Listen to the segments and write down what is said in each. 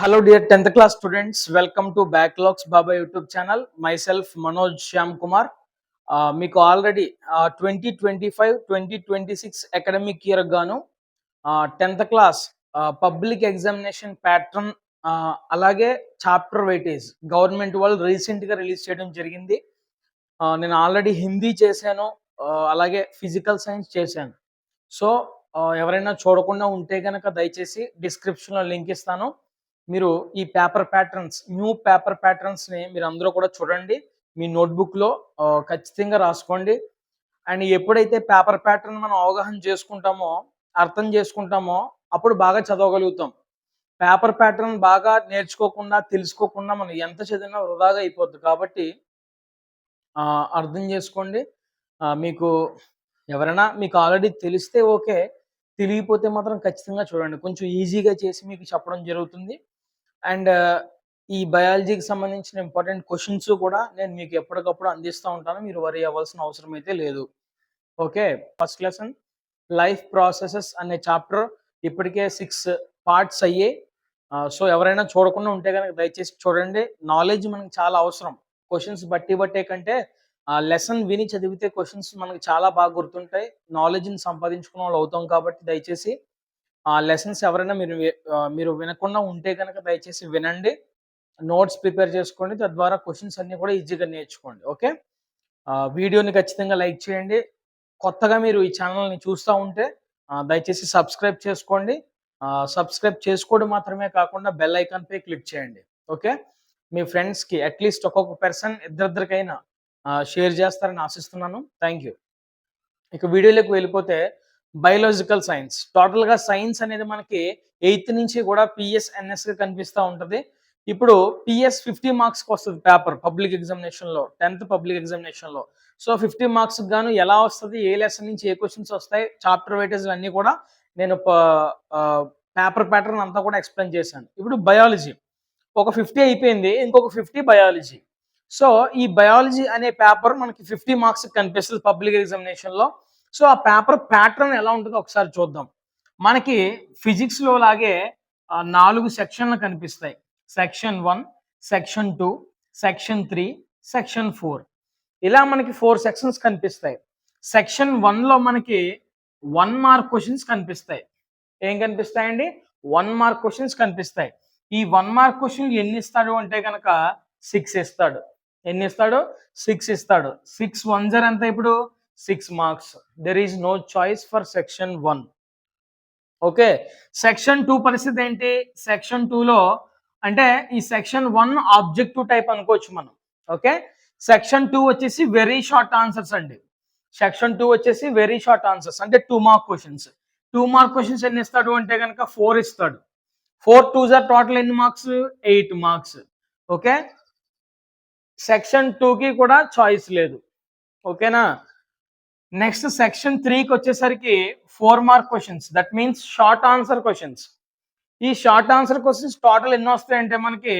Hello dear tenth class students welcome to backlogs Baba YouTube channel myself Manoj Shyam Kumar మీకు already twenty twenty five twenty twenty six academic year గాను tenth class public examination pattern అలాగే chapter weightage government వాళ్ళు రీసెంట్గా release చేయడం జరిగింది. నేను already Hindi చేశాను అలాగే ఫిజికల్ సైన్స్ చేశాను. సో ఎవరైనా చూడకుండా ఉంటే కనుక దయచేసి డిస్క్రిప్షన్లో లింక్ ఇస్తాను. మీరు ఈ పేపర్ ప్యాటర్న్స్ న్యూ పేపర్ ప్యాటర్న్స్ని మీరు అందరూ కూడా చూడండి. మీ నోట్బుక్లో ఖచ్చితంగా రాసుకోండి. అండ్ ఎప్పుడైతే పేపర్ ప్యాటర్న్ మనం అవగాహన చేసుకుంటామో అర్థం చేసుకుంటామో అప్పుడు బాగా చదవగలుగుతాం. పేపర్ ప్యాటర్న్ బాగా నేర్చుకోకుండా తెలుసుకోకుండా మనం ఎంత చదివినా వృధాగా అయిపోద్ది కాబట్టి అర్థం చేసుకోండి. మీకు ఎవరైనా మీకు ఆల్రెడీ తెలిస్తే ఓకే. తెలియకపోతే మాత్రం ఖచ్చితంగా చూడండి. కొంచెం ఈజీగా చేసి మీకు చెప్పడం జరుగుతుంది. అండ్ ఈ బయాలజీకి సంబంధించిన ఇంపార్టెంట్ క్వశ్చన్స్ కూడా నేను మీకు ఎప్పటికప్పుడు అందిస్తూ ఉంటాను. మీరు వరి అవ్వాల్సిన అవసరం అయితే లేదు. Okay? First lesson. Life processes అనే చాప్టర్ ఇప్పటికే సిక్స్ పార్ట్స్ అయ్యాయి సో ఎవరైనా చూడకుండా ఉంటే కనుక దయచేసి చూడండి. నాలెడ్జ్ మనకి చాలా అవసరం. క్వశ్చన్స్ బట్టి బట్టే కంటే లెసన్ విని చదివితే క్వశ్చన్స్ మనకి చాలా బాగా గుర్తుంటాయి. నాలెడ్జ్ని సంపాదించుకున్న వాళ్ళు అవుతాం కాబట్టి దయచేసి ఆ లెసన్స్ ఎవరైనా మీరు మీరు వినకుండా ఉంటే కనుక దయచేసి వినండి. నోట్స్ ప్రిపేర్ చేసుకోండి. తద్వారా క్వశ్చన్స్ అన్ని కూడా ఈజీగా నేర్చుకోండి. ఓకే? వీడియోని ఖచ్చితంగా లైక్ చేయండి. కొత్తగా మీరు ఈ ఛానల్ని చూస్తూ ఉంటే దయచేసి సబ్స్క్రైబ్ చేసుకోండి. సబ్స్క్రైబ్ చేసుకోవడం మాత్రమే కాకుండా బెల్ ఐకాన్పై క్లిక్ చేయండి. ఓకే? మీ ఫ్రెండ్స్కి అట్లీస్ట్ ఒక్కొక్క పర్సన్ ఇద్దరిద్దరికైనా షేర్ చేస్తారని ఆశిస్తున్నాను. థ్యాంక్ యూ ఇక వీడియోలోకి వెళ్ళిపోతే బయోలాజికల్ సైన్స్ టోటల్గా సైన్స్ అనేది మనకి ఎయిత్ నుంచి కూడా పిఎస్ఎన్ఎస్గా కనిపిస్తూ ఉంటుంది. ఇప్పుడు పిఎస్ ఫిఫ్టీ మార్క్స్కి వస్తుంది పేపర్ పబ్లిక్ ఎగ్జామినేషన్లో టెన్త్ పబ్లిక్ ఎగ్జామినేషన్లో సో ఫిఫ్టీ మార్క్స్ గాను ఎలా వస్తుంది ఏ లెసన్ నుంచి ఏ క్వశ్చన్స్ వస్తాయి చాప్టర్ వైటర్స్ అన్నీ కూడా నేను పేపర్ ప్యాటర్న్ అంతా కూడా ఎక్స్ప్లెయిన్ చేశాను. ఇప్పుడు బయాలజీ ఒక ఫిఫ్టీ అయిపోయింది ఇంకొక ఫిఫ్టీ బయాలజీ సో ఈ బయాలజీ అనే పేపర్ మనకి ఫిఫ్టీ మార్క్స్ కనిపిస్తుంది పబ్లిక్ ఎగ్జామినేషన్లో సో ఆ పేపర్ ప్యాటర్న్ ఎలా ఉంటుందో ఒకసారి చూద్దాం. మనకి ఫిజిక్స్లో లాగే నాలుగు సెక్షన్లు కనిపిస్తాయి. Section one section two section three section four. ఇలా మనకి ఫోర్ సెక్షన్స్ కనిపిస్తాయి. సెక్షన్ వన్లో మనకి వన్ మార్క్ క్వశ్చన్స్ కనిపిస్తాయి. ఏం కనిపిస్తాయండి? వన్ మార్క్ క్వశ్చన్స్ కనిపిస్తాయి. ఈ వన్ మార్క్ క్వశ్చన్ ఎన్ని ఇస్తాడు అంటే కనుక సిక్స్ ఇస్తాడు. ఎన్ని ఇస్తాడు సిక్స్ ఇస్తాడు. సిక్స్ వన్ జర్ ఎంత ఇప్పుడు? Six marks there is no choice for section one okay section two పరిస్థితి ఏంటి? సెక్షన్లో అంటే ఈ సెక్షన్ వన్ ఆబ్జెక్టివ్ టైప్ అనుకోవచ్చు మనం. ఓకే సెక్షన్ టూ వచ్చేసి వెరీ షార్ట్ ఆన్సర్స్ అండి. సెక్షన్ టూ వచ్చేసి వెరీ షార్ట్ ఆన్సర్స్ అంటే two mark questions two mark questions ఎన్ని ఇస్తాడు అంటే కనుక ఫోర్ ఇస్తాడు. ఫోర్ టూ జార్ టోటల్ ఎన్ని marks eight marks okay section టూకి కూడా చాయిస్ లేదు. ఓకేనా నెక్స్ట్ సెక్షన్ త్రీకి వచ్చేసరికి four mark questions that means short answer questions ఈ షార్ట్ ఆన్సర్ క్వశ్చన్స్ టోటల్ ఎన్ని వస్తాయంటే మనకి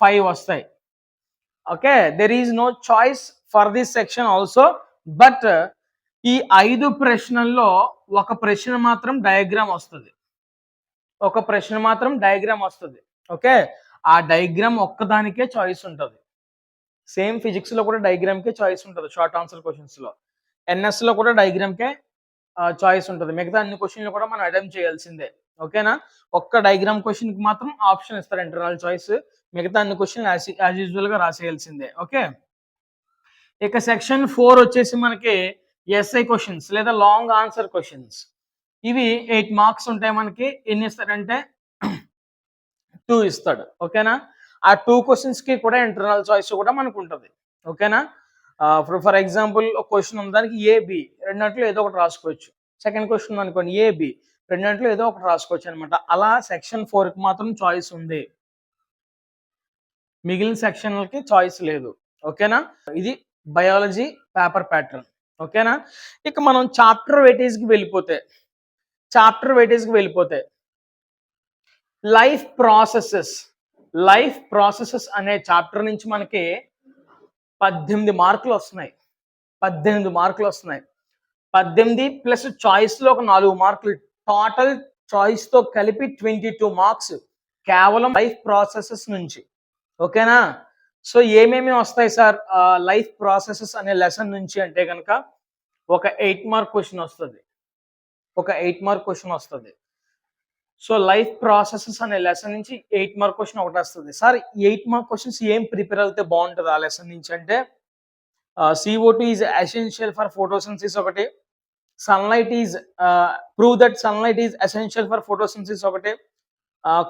ఫైవ్ వస్తాయి. Okay there is no choice for this section also but ఈ ఐదు ప్రశ్నల్లో ఒక ప్రశ్న మాత్రం డయాగ్రామ్ వస్తుంది. ఒక ప్రశ్న మాత్రం డయాగ్రామ్ వస్తుంది. ఓకే ఆ డయాగ్రామ్ ఒక్కదానికే చాయిస్ ఉంటుంది. సేమ్ ఫిజిక్స్లో కూడా డయాగ్రామ్కే చాయిస్ ఉంటుంది షార్ట్ ఆన్సర్ క్వశ్చన్స్ ఎన్ఎస్లో ఎన్ఎస్లో కూడా డైగ్రామ్కే చాయిస్ ఉంటుంది. మిగతా అన్ని క్వశ్చన్లు కూడా మనం అటెంప్ట్ చేయాల్సిందే. ఓకేనా? ఒక్క డైగ్రామ్ క్వశ్చన్కి మాత్రం ఆప్షన్ ఇస్తారు ఇంటర్నల్ చాయిస్ మిగతా అన్ని క్వశ్చన్లు యాజ్ యూజువల్గా రాసేయాల్సిందే. ఓకే? ఇక సెక్షన్ ఫోర్ వచ్చేసి మనకి ఎస్ఐ క్వశ్చన్స్ లేదా లాంగ్ ఆన్సర్ క్వశ్చన్స్ ఇవి ఎయిట్ మార్క్స్ ఉంటాయి మనకి. ఎన్ని ఇస్తారంటే టూ ఇస్తాడు. ఓకేనా? ఆ టూ క్వశ్చన్స్కి కూడా ఇంటర్నల్ చాయిస్ కూడా మనకు ఉంటుంది ఓకేనా? ఫర్ ఫర్ ఎగ్జాంపుల్ ఒక క్వశ్చన్ ఉంది. దానికి ఏబి రెండంట్లో ఏదో ఒకటి రాసుకోవచ్చు. సెకండ్ క్వశ్చన్ అనుకోండి ఏబి రెండంట్లో ఏదో ఒకటి రాసుకోవచ్చు అనమాట అలా సెక్షన్ ఫోర్కి మాత్రం చాయిస్ ఉంది. మిగిలిన సెక్షన్లకి చాయిస్ లేదు. ఓకేనా ఇది బయాలజీ పేపర్ ప్యాటర్న్ ఓకేనా ఇక మనం చాప్టర్ వెయిటేజ్కి వెళ్ళిపోతే చాప్టర్ వెయిటేజ్కి వెళ్ళిపోతే లైఫ్ ప్రాసెసెస్ లైఫ్ ప్రాసెసెస్ అనే చాప్టర్ నుంచి మనకి పద్దెనిమిది మార్కులు వస్తున్నాయి. పద్దెనిమిది మార్కులు వస్తున్నాయి. పద్దెనిమిది ప్లస్ చాయిస్లో ఒక నాలుగు మార్కులు. టోటల్ చాయిస్తో కలిపి ట్వంటీ టూ మార్క్స్ కేవలం లైఫ్ ప్రాసెసెస్ నుంచి. ఓకేనా? సో ఏమేమి వస్తాయి సార్? లైఫ్ ప్రాసెసెస్ అనే లెసన్ నుంచి అంటే కనుక ఒక ఎయిట్ మార్క్ క్వశ్చన్ వస్తుంది. ఒక ఎయిట్ మార్క్ క్వశ్చన్ వస్తుంది. సో లైఫ్ ప్రాసెసెస్ అనే లెసన్ నుంచి ఎయిట్ మార్క్ క్వశ్చన్ ఒకటి వస్తుంది. సార్ ఎయిట్ మార్క్ క్వశ్చన్స్ ఏం ప్రిపేర్ అవుతే బాగుంటుంది ఆ లెసన్ నుంచి అంటే CO two is essential for photosynthesis ఒకటి. Sunlight is prove that sunlight is essential for photosynthesis ఒకటి.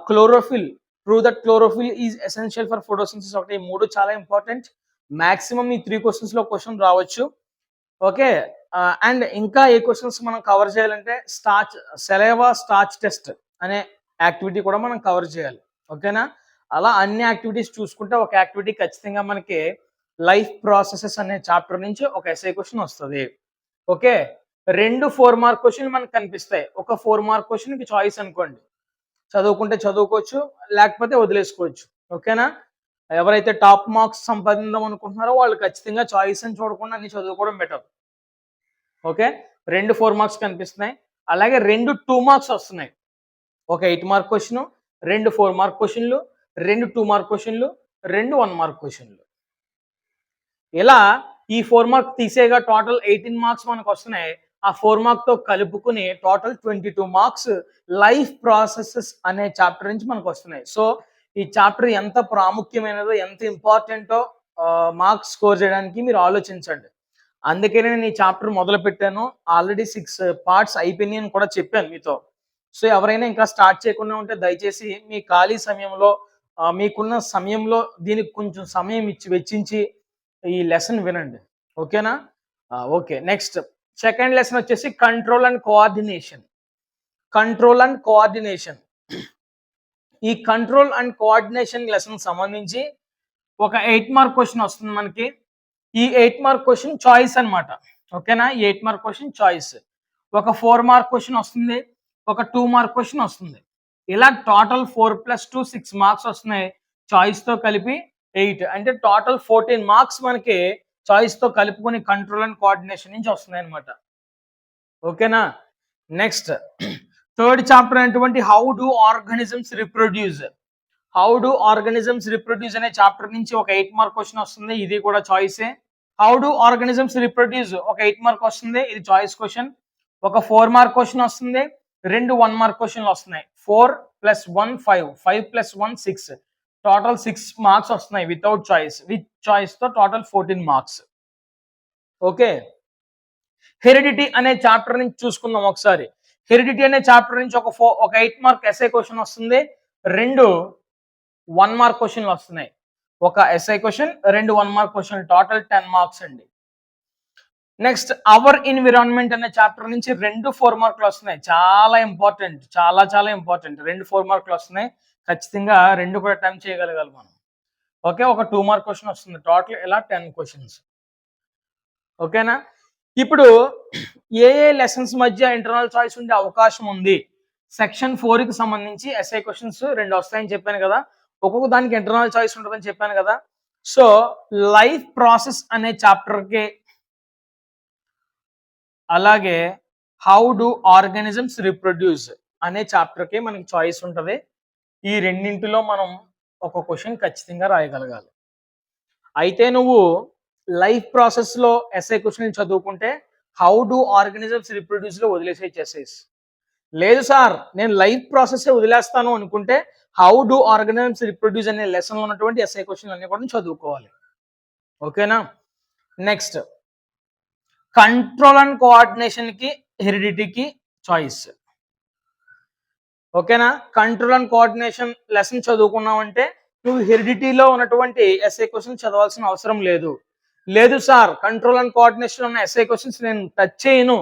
Chlorophyll prove that chlorophyll is essential for photosynthesis ఒకటి. ఈ మూడు చాలా ఇంపార్టెంట్ మాక్సిమం ఈ త్రీ క్వశ్చన్స్లో క్వశ్చన్ రావచ్చు. ఓకే అండ్ ఇంకా ఏ క్వశ్చన్స్ మనం కవర్ చేయాలంటే స్టార్చ్ సెలవా స్టార్చ్ టెస్ట్ అనే యాక్టివిటీ కూడా మనం కవర్ చేయాలి. ఓకేనా? అలా అన్ని యాక్టివిటీస్ చూసుకుంటే ఒక యాక్టివిటీ ఖచ్చితంగా మనకి లైఫ్ ప్రాసెసెస్ అనే చాప్టర్ నుంచి ఒక ఎస్ఐ క్వశ్చన్ వస్తుంది. ఓకే? రెండు ఫోర్ మార్క్ క్వశ్చన్ మనకు కనిపిస్తాయి. ఒక ఫోర్ మార్క్ క్వశ్చన్కి చాయిస్ అనుకోండి. చదువుకుంటే చదువుకోవచ్చు లేకపోతే వదిలేసుకోవచ్చు. ఓకేనా? ఎవరైతే టాప్ మార్క్స్ సంపాదిందాం అనుకుంటున్నారో వాళ్ళు ఖచ్చితంగా చాయిస్ అని చూడకుండా అన్ని చదువుకోవడం బెటర్. ఓకే? రెండు ఫోర్ మార్క్స్ కనిపిస్తున్నాయి. అలాగే రెండు టూ మార్క్స్ వస్తున్నాయి. ఒక ఎయిట్ మార్క్ క్వశ్చన్ రెండు ఫోర్ మార్క్ క్వశ్చన్లు రెండు టూ మార్క్ క్వశ్చన్లు రెండు వన్ మార్క్ క్వశ్చన్లు ఇలా ఈ ఫోర్ మార్క్ తీసేగా టోటల్ ఎయిటీన్ మార్క్స్ మనకు వస్తున్నాయి. ఆ ఫోర్ మార్క్తో కలుపుకుని total twenty two marks life processes అనే చాప్టర్ నుంచి మనకు వస్తున్నాయి. సో ఈ చాప్టర్ ఎంత ప్రాముఖ్యమైనదో ఎంత ఇంపార్టెంటో మార్క్స్ స్కోర్ చేయడానికి మీరు ఆలోచించండి. అందుకే నేను ఈ చాప్టర్ మొదలు పెట్టాను ఆల్రెడీ సిక్స్ పార్ట్స్ అయిపోయినాయి అని కూడా చెప్పాను మీతో. సో ఎవరైనా ఇంకా స్టార్ట్ చేయకుండా ఉంటే దయచేసి మీ ఖాళీ సమయంలో మీకున్న సమయంలో దీనికి కొంచెం సమయం ఇచ్చి వెచ్చించి ఈ లెసన్ వినండి. ఓకేనా? ఓకే. నెక్స్ట్ సెకండ్ లెసన్ వచ్చేసి control and coordination control and coordination ఈ కంట్రోల్ అండ్ కోఆర్డినేషన్ లెసన్ సంబంధించి ఒక ఎయిట్ మార్క్ క్వశ్చన్ వస్తుంది మనకి. ఈ ఎయిట్ మార్క్ క్వశ్చన్ చాయిస్ అన్నమాట. ఓకేనా? ఎయిట్ మార్క్ క్వశ్చన్ చాయిస్ ఒక ఫోర్ మార్క్ క్వశ్చన్ వస్తుంది. ఒక టూ మార్క్ క్వశ్చన్ వస్తుంది. ఇలా total four plus two six marks వస్తున్నాయి. చాయిస్తో కలిపి ఎయిట్ అంటే టోటల్ ఫోర్టీన్ మార్క్స్ మనకి చాయిస్తో కలుపుకొని కంట్రోల్ అండ్ కోఆర్డినేషన్ నుంచి వస్తున్నాయి అనమాట ఓకేనా? నెక్స్ట్ థర్డ్ చాప్టర్ అనేటువంటి how do organisms reproduce how do organisms reproduce అనే చాప్టర్ నుంచి ఒక ఎయిట్ మార్క్ క్వశ్చన్ వస్తుంది. ఇది కూడా చాయిసే హౌ డు ఆర్గానిజమ్స్ రిప్రొడ్యూస్ ఒక ఎయిట్ మార్క్ వస్తుంది. ఇది చాయిస్ క్వశ్చన్ ఒక ఫోర్ మార్క్ క్వశ్చన్ వస్తుంది. రెండు వన్ మార్క్ క్వశ్చన్లు వస్తున్నాయి. Four plus one five five plus one six total six marks వస్తున్నాయి without choice with చాయిస్తో total fourteen marks okay heredity అనే చాప్టర్ నుంచి చూసుకుందాం ఒకసారి. హెరిడిటీ అనే చాప్టర్ నుంచి ఒక ఫో ఒక ఎయిట్ మార్క్ ఎస్ఐ క్వశ్చన్ వస్తుంది. రెండు వన్ మార్క్ క్వశ్చన్లు వస్తున్నాయి. ఒక ఎస్ఐ క్వశ్చన్ రెండు one mark question total ten marks అండి. నెక్స్ట్ అవర్ ఎన్విరాన్మెంట్ అనే చాప్టర్ నుంచి రెండు ఫోర్ మార్కులు వస్తున్నాయి. చాలా ఇంపార్టెంట్ చాలా చాలా ఇంపార్టెంట్ రెండు ఫోర్ మార్కులు వస్తున్నాయి. ఖచ్చితంగా రెండు కూడా టైం చేయగలగాలి మనం. ఓకే ఒక టూ మార్క్ క్వశ్చన్ వస్తుంది. టోటల్ ఇలా టెన్ క్వశ్చన్స్ ఓకేనా ఇప్పుడు ఏ ఏ లెసన్స్ మధ్య ఇంటర్నల్ చాయిస్ ఉండే అవకాశం ఉంది. సెక్షన్ ఫోర్కి సంబంధించి ఎస్ఐ క్వశ్చన్స్ రెండు వస్తాయని చెప్పాను కదా. ఒక్కొక్క దానికి ఇంటర్నల్ చాయిస్ ఉంటుందని చెప్పాను కదా. సో లైఫ్ ప్రాసెస్ అనే చాప్టర్కి అలాగే హౌ డు ఆర్గానిజమ్స్ రిప్రొడ్యూస్ అనే చాప్టర్కే మనకి చాయిస్ ఉంటుంది. ఈ రెండింటిలో మనం ఒక క్వశ్చన్ ఖచ్చితంగా రాయగలగాలి. అయితే నువ్వు లైఫ్ ప్రాసెస్లో ఎస్ఐ క్వశ్చన్ చదువుకుంటే హౌ డు ఆర్గానిజమ్స్ రిప్రొడ్యూస్లో వదిలేసే చేసేసి లేదు సార్ నేను లైఫ్ ప్రాసెస్ వదిలేస్తాను అనుకుంటే హౌ డు ఆర్గానిజమ్స్ రిప్రొడ్యూస్ అనే లెసన్లో ఉన్నటువంటి ఎస్ఐ క్వశ్చన్ అన్ని కూడా చదువుకోవాలి. ఓకేనా నెక్స్ట్ కంట్రోల్ అండ్ కోఆర్డినేషన్కి హెరిడిటీకి చాయిస్ ఓకేనా కంట్రోల్ అండ్ కోఆర్డినేషన్ లెసన్ చదువుకున్నావంటే నువ్వు హెరిడిటీలో ఉన్నటువంటి ఎస్ఏ క్వశ్చన్ చదవాల్సిన అవసరం లేదు. లేదు సార్ కంట్రోల్ అండ్ కోఆర్డినేషన్ ఉన్న ఎస్ఐ క్వశ్చన్స్ నేను టచ్ చేయను.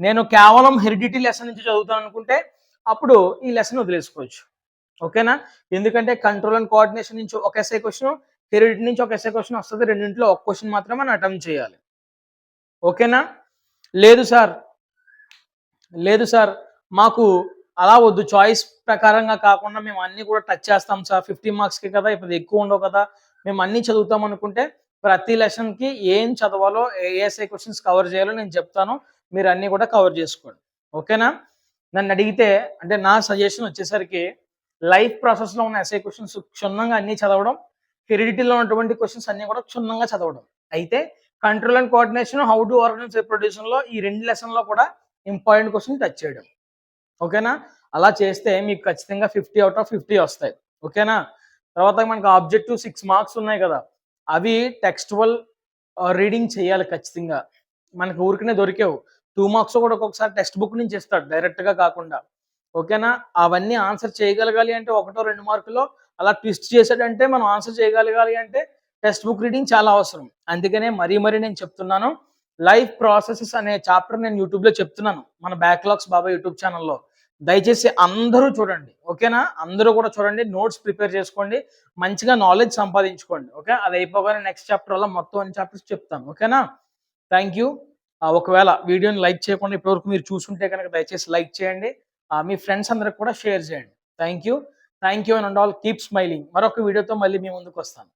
నేను కేవలం హెరిడిటీ లెసన్ నుంచి చదువుతాను అనుకుంటే అప్పుడు ఈ లెసన్ వదిలేసుకోవచ్చు. ఓకేనా ఎందుకంటే కంట్రోల్ అండ్ కోఆర్డినేషన్ నుంచి ఒక ఎస్ఐ క్వశ్చన్ హెరిడిటీ నుంచి ఒక ఎస్ఐ క్వశ్చన్ వస్తుంది రెండింటిలో ఒక క్వశ్చన్ మాత్రమే మనం అటెంప్ట్ చేయాలి. ఓకేనా? లేదు సార్. లేదు సార్. మాకు అలా వద్దు. చాయిస్ ప్రకారంగా కాకుండా మేము అన్నీ కూడా టచ్ చేస్తాం సార్. ఫిఫ్టీ మార్క్స్కి కదా ఇప్పుడు ఎక్కువ ఉండవు కదా. మేము అన్ని చదువుతాం అనుకుంటే ప్రతి లెసన్కి ఏం చదవాలో ఏఎస్ఐ క్వశ్చన్స్ కవర్ చేయాలో నేను చెప్తాను. మీరు అన్నీ కూడా కవర్ చేసుకోండి. ఓకేనా? నన్ను అడిగితే అంటే నా సజెషన్ వచ్చేసరికి లైఫ్ ప్రాసెస్లో ఉన్న ఎస్ఐ క్వశ్చన్స్ క్షుణ్ణంగా అన్ని చదవడం హెరిడిటీలో ఉన్నటువంటి క్వశ్చన్స్ అన్ని కూడా క్షుణ్ణంగా చదవడం. అయితే control and coordination how to organise రిప్రొడ్యూషన్లో ఈ రెండు లెసన్లో కూడా ఇంపార్టెంట్ క్వశ్చన్ టచ్ చేయడం. ఓకేనా? అలా చేస్తే మీకు ఖచ్చితంగా ఫిఫ్టీ అవుట్ ఆఫ్ ఫిఫ్టీ వస్తాయి. ఓకేనా? తర్వాత మనకు ఆబ్జెక్టివ్ సిక్స్ మార్క్స్ ఉన్నాయి కదా. అవి టెక్స్టువల్ రీడింగ్ చేయాలి ఖచ్చితంగా. మనకు ఊరికనే దొరికేవు. టూ మార్క్స్ కూడా ఒక్కొక్కసారి టెక్స్ట్ బుక్ నుంచి ఇస్తాడు డైరెక్ట్గా కాకుండా. ఓకేనా? అవన్నీ ఆన్సర్ చేయగలగాలి అంటే ఒకటో రెండు మార్కులో అలా ట్విస్ట్ చేసాడంటే మనం ఆన్సర్ చేయగలగాలి అంటే టెక్స్ట్ బుక్ రీడింగ్ చాలా అవసరం. అందుకనే మరీ మరీ నేను చెప్తున్నాను. లైఫ్ ప్రాసెసెస్ అనే చాప్టర్ నేను యూట్యూబ్లో చెప్తున్నాను. మన బ్యాక్లాగ్స్ బాబా యూట్యూబ్ ఛానల్లో. దయచేసి అందరూ చూడండి. ఓకేనా? అందరూ కూడా చూడండి. నోట్స్ ప్రిపేర్ చేసుకోండి. మంచిగా నాలెడ్జ్ సంపాదించుకోండి. ఓకే? అది అయిపోగానే నెక్స్ట్ చాప్టర్ వల్ల మొత్తం అన్ని చాప్టర్స్ చెప్తాను. ఓకేనా? Thank you. ఒకవేళ వీడియోని లైక్ చేయకుండా ఇప్పటివరకు మీరు చూసుంటే కనుక దయచేసి లైక్ చేయండి. మీ ఫ్రెండ్స్ అందరికి కూడా షేర్ చేయండి. Thank you. Thank you and all. Keep smiling. మరొక వీడియోతో మళ్ళీ మీ ముందుకు వస్తాను.